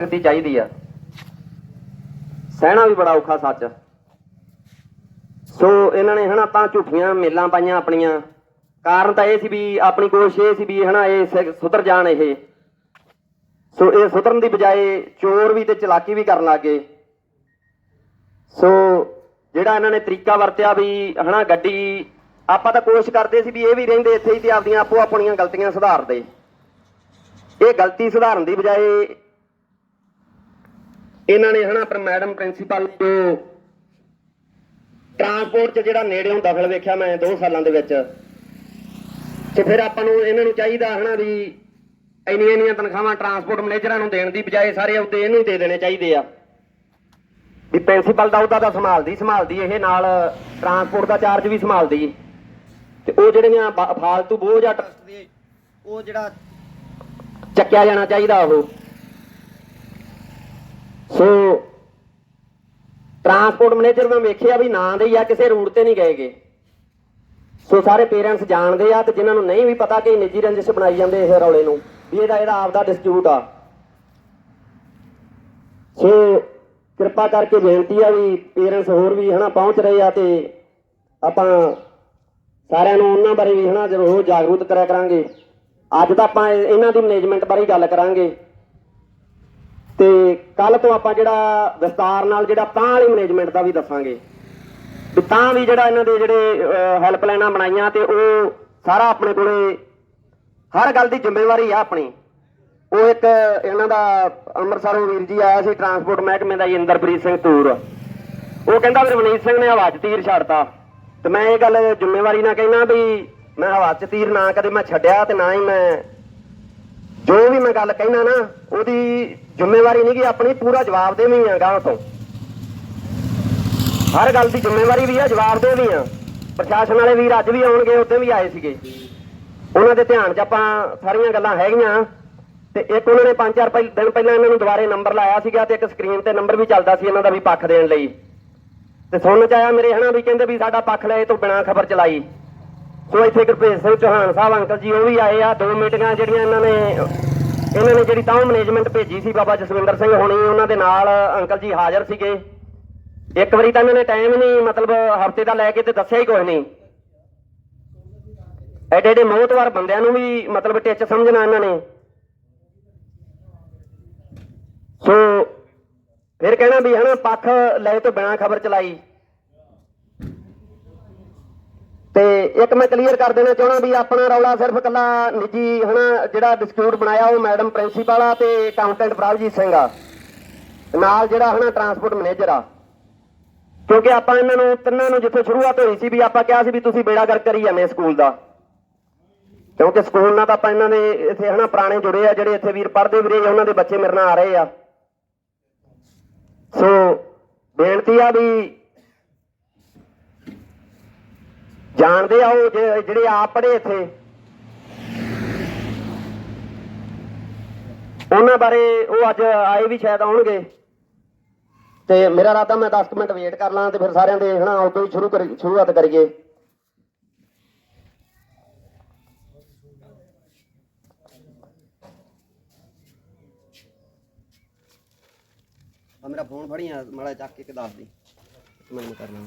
ਦਿੱਤੀ ਚਾਹੀਦੀ ਆ। ਸਹਿਣਾ ਵੀ ਬੜਾ ਔਖਾ ਸੱਚ। ਸੋ ਇਹਨਾਂ ਨੇ ਹਨਾ ਤਾਂ ਝੂਠੀਆਂ ਮੇਲਾਂ ਪਾਈਆਂ ਆਪਣੀਆਂ। ਕਾਰਨ ਤਾਂ ਇਹ ਸੀ ਵੀ ਆਪਣੀ ਕੋਸ਼ਿਸ਼ ਇਹ ਸੀ ਵੀ ਹਨਾ ਇਹ ਸੁਧਰ ਜਾਣ ਇਹ। ਸੋ ਇਹ ਸੁਧਰਨ ਦੀ ਬਜਾਏ ਚੋਰ ਵੀ ਤੇ ਚਲਾਕੀ ਵੀ ਕਰਨ ਲੱਗੇ ਸੋ ਜਿਹੜਾ ਇਹਨਾਂ ਨੇ ਤਰੀਕਾ ਵਰਤਿਆ ਵੀ ਹਨਾ ਗੱਡੀ, ਆਪਾਂ ਤਾਂ ਕੋਸ਼ਿਸ਼ ਕਰਦੇ ਸੀ ਵੀ ਇਹ ਵੀ ਰਹਿੰਦੇ ਇੱਥੇ ਹੀ ਤੇ ਆਪਦੀਆਂ ਆਪੋ ਆਪਣੀਆਂ ਗਲਤੀਆਂ ਸੁਧਾਰਦੇ ਇਹ ਗਲਤੀ ਸੁਧਾਰਨ ਦੀ ਬਜਾਏ ਇਹਨਾਂ ਨੇ ਹਨਾ ਪਰ ਮੈਡਮ ਪ੍ਰਿੰਸੀਪਲ ਜੋ ਟਰਾਂਸਪੋਰਟ 'ਚ ਜਿਹੜਾ ਨੇੜਿਓਂ ਦਖਲ ਵੇਖਿਆ ਮੈਂ 2 ਸਾਲਾਂ ਦੇ ਵਿੱਚ। ਤੇ ਫਿਰ ਆਪਾਂ ਨੂੰ ਇਹਨਾਂ ਨੂੰ ਚਾਹੀਦਾ ਹਨਾ ਵੀ ਇੰਨੀਆਂ ਇੰਨੀਆਂ ਤਨਖਾਹਾਂ ਟਰਾਂਸਪੋਰਟ ਮੈਨੇਜਰਾਂ ਨੂੰ ਦੇਣ ਦੀ ਬਜਾਏ ਸਾਰੇ ਉਹਦੇ ਇਹਨੂੰ ਦੇ ਦੇਣੇ ਚਾਹੀਦੇ ਆ। ਵੀ ਪ੍ਰਿੰਸੀਪਲ ਦਾ ਉਹਦਾ ਤਾਂ ਸੰਭਾਲਦੀ ਸੰਭਾਲਦੀ ਇਹ ਨਾਲ ਟਰਾਂਸਪੋਰਟ ਦਾ ਚਾਰਜ ਵੀ ਸੰਭਾਲਦੀ। ਤੇ ਉਹ ਜਿਹੜੀਆਂ ਫਾਲਤੂ ਬੋਝ ਆ ਟਰਸਟ ਦੀ, ਉਹ ਜਿਹੜਾ ਚੱਕਿਆ ਜਾਣਾ ਚਾਹੀਦਾ ਉਹ। ਸੋ ਟਰਾਂਸਪੋਰਟ ਮੈਨੇਜਰ ਮੈਂ ਵੇਖਿਆ ਵੀ ਨਾਂ ਦੇ ਆ, ਕਿਸੇ ਰੂਟ ਤੇ ਨਹੀਂ ਗਏਗੇ ਸੋ ਸਾਰੇ ਪੇਰੈਂਟਸ ਜਾਣਦੇ ਆ ਤੇ ਜਿਨ੍ਹਾਂ ਨੂੰ ਨਹੀਂ ਵੀ ਪਤਾ ਕਿ ਨਿੱਜੀ ਰੰਜਿਸ਼ ਬਣਾਈ ਜਾਂਦੇ ਇਹ ਰੌਲੇ ਨੂੰ, ਵੀ ਇਹਦਾ ਇਹਦਾ ਆਪਦਾ ਡਿਸਪਿਊਟ ਆ। ਸੋ, ਕਿਰਪਾ ਕਰਕੇ ਬੇਨਤੀ ਆ ਵੀ ਪੇਰੈਂਟਸ ਹੋਰ ਵੀ ਹਨਾ ਪਹੁੰਚ ਰਹੇ ਆ ਤੇ ਆਪਾਂ ਸਾਰਿਆਂ ਨੂੰ ਉਹਨਾਂ ਬਾਰੇ ਵੀ ਹਨਾ ਜ਼ਰੂਰ ਜਾਗਰੂਕ ਕਰਿਆ ਕਰਾਂਗੇ। ਅੱਜ ਤਾਂ ਆਪਾਂ ਇਹ- ਇਹਨਾਂ ਦੀ ਮੈਨੇਜਮੈਂਟ ਬਾਰੇ ਹੀ ਗੱਲ ਕਰਾਂਗੇ। ਤੇ ਕੱਲ ਤੋਂ ਆਪਾਂ ਜਿਹੜਾ ਵਿਸਤਾਰ ਨਾਲ ਜਿਹੜਾ ਤਾਂ ਵਾਲੀ ਮੈਨੇਜਮੈਂਟ ਦਾ ਵੀ ਦੱਸਾਂਗੇ। ਵੀ ਤਾਂ ਵੀ ਜਿਹੜਾ ਇਹਨਾਂ ਦੇ ਜਿਹੜੇ ਹੈਲਪਲਾਈਨਾਂ ਬਣਾਈਆਂ ਤੇ ਉਹ ਸਾਰਾ ਆਪਣੇ ਕੋਲੇ, ਹਰ ਗੱਲ ਦੀ ਜ਼ਿੰਮੇਵਾਰੀ ਆ ਆਪਣੀ। ਉਹ ਇੱਕ ਇਹਨਾਂ ਦਾ ਅੰਮ੍ਰਿਤਸਰੋਂ ਵੀਰ ਜੀ ਆਇਆ ਸੀ ਟਰਾਂਸਪੋਰਟ ਮਹਿਕਮੇ ਦਾ ਇੰਦਰਪ੍ਰੀਤ ਸਿੰਘ ਤੂਰ ਉਹ ਕਹਿੰਦਾ ਵੀ ਰਵਨੀਤ ਸਿੰਘ ਨੇ ਹਵਾ 'ਚ ਤੀਰ ਛੱਡਤਾ। ਤੇ ਮੈਂ ਇਹ ਗੱਲ ਜ਼ਿੰਮੇਵਾਰੀ ਨਾਲ ਕਹਿਣਾ ਵੀ ਮੈਂ ਹਵਾ 'ਚ ਤੀਰ ਨਾ ਕਦੇ ਮੈਂ ਛੱਡਿਆ ਤੇ ਨਾ ਹੀ ਮੈਂ ਮੈਂ ਗੱਲ ਕਹਿਣਾ ਨਾ, ਉਹਦੀ ਜ਼ਿੰਮੇਵਾਰੀ ਨਹੀਂ ਕਿ ਆਪਣੀ, ਪੂਰਾ ਜਵਾਬ ਦੇਵੀਂ ਆ ਗਾਂ ਤੋਂ। ਹਰ ਗੱਲ ਦੀ ਜ਼ਿੰਮੇਵਾਰੀ ਵੀ ਆ, ਜਵਾਬ ਦੇ ਆ। ਪ੍ਰਸ਼ਾਸਨ ਵਾਲੇ ਵੀਰ ਅੱਜ ਵੀ ਆਉਣਗੇ ਉੱਤੇ ਵੀ ਆਏ ਸੀਗੇ। ਉਹਨਾਂ ਦੇ ਧਿਆਨ 'ਚ ਆਪਾਂ ਸਾਰੀਆਂ ਗੱਲਾਂ ਹੈਗੀਆਂ। ਤੇ ਇੱਕ ਉਹਨਾਂ ਨੇ ਪੰਜ ਚਾਰ ਪਹਿ- ਦਿਨ ਪਹਿਲਾਂ ਇਹਨਾਂ ਨੂੰ ਦੁਬਾਰੇ ਨੰਬਰ ਲਾਇਆ ਸੀਗਾ ਤੇ ਇੱਕ ਸਕਰੀਨ ਤੇ ਨੰਬਰ ਵੀ ਚੱਲਦਾ ਸੀ ਇਹਨਾਂ ਦਾ ਵੀ ਪੱਖ ਦੇਣ ਲਈ। ਤੇ ਸੁਣਨ ਚ ਆਇਆ ਮੇਰੇ ਹਨਾ ਵੀ ਕਹਿੰਦੇ ਵੀ ਸਾਡਾ ਪੱਖ ਲਏ ਤੋਂ ਬਿਨਾਂ ਖਬਰ ਚਲਾਈ। ਸੋ ਇੱਥੇ ਗੁਰਪ੍ਰੀਤ ਸਿੰਘ ਚੌਹਾਨ ਸਾਹਿਬ, ਅੰਕਲ ਜੀ ਉਹ ਵੀ ਆਏ ਆ। ਦੋ ਮੀਟਿੰਗਾਂ ਜਿਹੜੀਆਂ ਇਹਨਾਂ ਨੇ ਇਹਨਾਂ ਨੇ ਜਿਹੜੀ ਤਾਂ ਮੈਨੇਜਮੈਂਟ ਭੇਜੀ ਸੀ ਬਾਬਾ ਜਸਵਿੰਦਰ ਸਿੰਘ ਹੋਣੀ, ਉਹਨਾਂ ਦੇ ਨਾਲ ਅੰਕਲ ਜੀ ਹਾਜ਼ਰ ਸੀਗੇ। ਇੱਕ ਵਾਰੀ ਤਾਂ ਇਹਨਾਂ ਨੇ ਟਾਈਮ ਨਹੀਂ, ਮਤਲਬ ਹਫ਼ਤੇ ਦਾ ਲੈ ਕੇ ਤੇ ਦੱਸਿਆ ਹੀ ਕੁਝ ਨਹੀਂ। ਐਡੇ ਐਡੇ ਮੌਤਵਾਰ ਬੰਦਿਆਂ ਨੂੰ ਵੀ ਮਤਲਬ ਟਿੱਚ ਸਮਝਣਾ ਇਹਨਾਂ ਨੇ। ਸੋ, ਫਿਰ ਕਹਿਣਾ ਵੀ ਹਨਾ, ਪੱਖ ਲੈ ਤੋਂ ਬਿਨਾ ਖਬਰ ਚਲਾਈ। ਤੇ ਇੱਕ ਮੈਂ ਕਲੀਅਰ ਕਰ ਦੇਣਾ ਚਾਹਣਾ ਵੀ ਆਪਣਾ ਰੌਲਾ ਸਿਰਫ ਕੱਲਾ ਨਿੱਜੀ ਹਨਾ, ਜਿਹੜਾ ਡਿਸਕਿਊਟ ਬਣਾਇਆ ਉਹ ਮੈਡਮ ਪ੍ਰਿੰਸੀਪਲ ਆ ਤੇ ਅਕਾਊਂਟੈਂਟ ਪ੍ਰਭਜੀਤ ਸਿੰਘ ਆ। ਨਾਲ ਜਿਹੜਾ ਹਨਾ ਟਰਾਂਸਪੋਰਟ ਮੈਨੇਜਰ ਆ। ਕਿਉਂਕਿ ਆਪਾਂ ਇਹਨਾਂ ਨੂੰ ਤਿੰਨਾਂ ਨੂੰ ਜਿੱਥੇ ਸ਼ੁਰੂਆਤ ਹੋਈ ਸੀ ਵੀ ਆਪਾਂ ਕਿਹਾ ਸੀ ਵੀ ਤੁਸੀਂ ਬੇੜਾ ਗਰਕ ਕਰੀ ਜਾਂਦੇ ਸਕੂਲ ਦਾ। ਕਿਉਂਕਿ ਸਕੂਲ ਨਾਲ ਤਾਂ ਆਪਾਂ ਇਹਨਾਂ ਦੇ ਇੱਥੇ ਹਨਾ ਪੁਰਾਣੇ ਜੁੜੇ ਆ, ਜਿਹੜੇ ਇੱਥੇ ਵੀਰ ਪੜ੍ਹਦੇ ਵੀਰੇ ਉਹਨਾਂ ਦੇ ਬੱਚੇ ਮੇਰੇ ਨਾਲ ਆ ਰਹੇ ਆ। ਸੋ ਬੇਨਤੀ ਆ ਵੀ ਜਾਣਦੇ ਆ ਉਹ ਜਿਹੜੇ ਆਪ ਪੜ੍ਹੇ ਇੱਥੇ? ਉਹਨਾਂ ਬਾਰੇ ਉਹ ਅੱਜ ਆਏ ਵੀ ਸ਼ਾਇਦ ਆਉਣਗੇ। ਤੇ ਮੇਰਾ ਰਾਤਾ ਮੈਂ 10 ਮਿੰਟ ਵੇਟ ਕਰ ਲਾਂ ਤੇ ਫਿਰ ਸਾਰਿਆਂ ਦੇ, ਹਨਾ ਉਦੋਂ ਹੀ ਸ਼ੁਰੂ ਕਰੀ ਸ਼ੁਰੂਆਤ ਕਰੀਏ। ਆ ਮੇਰਾ ਫੋਨ ਫੜੀ ਮਾੜਾ ਚੱਕ ਕੇ ਦੱਸ ਦੇ। ਮੈਨੂੰ ਕਰਨਾ